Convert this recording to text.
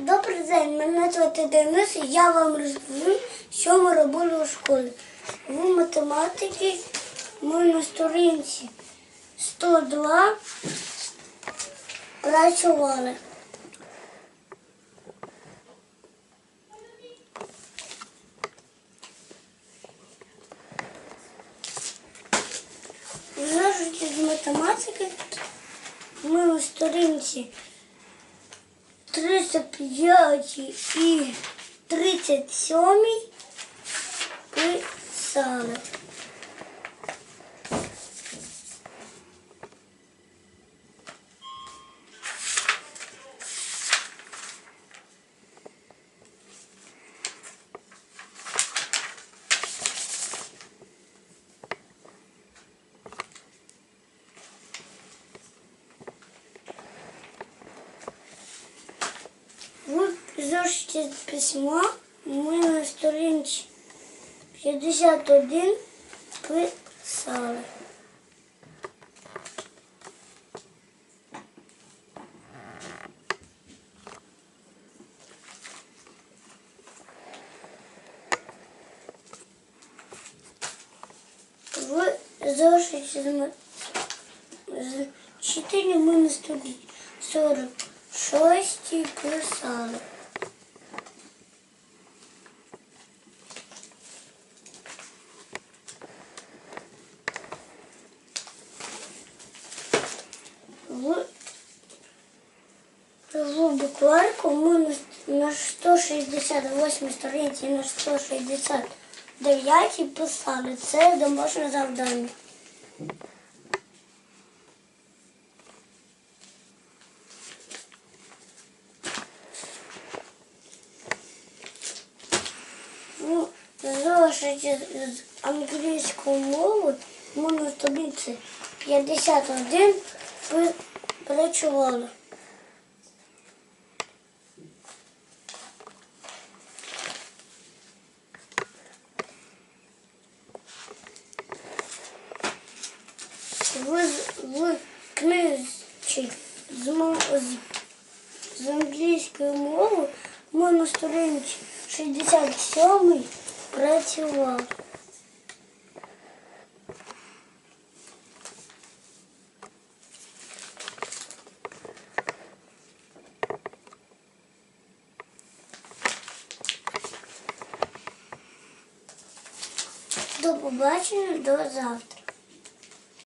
Добрий день, мене звати Денис, і я вам розповім, що ми робили у школі. В математиці ми на сторінці 102 працювали. Залежить з математики ми на сторінці 35 і 37 писали. В зошиті письма ми на сторінці 51 писали. В зошиті з читання ми на сторінці 46 писали. В, букварку ми на, на 168 сторінці і на 169 писали. Це домашнє завдання. Ну, зошиті з англійської мови ми на сторінці 51 працювали. В, в книжці з, з з англійської мови ми на сторінці 67 працювали. До побачення до завтра.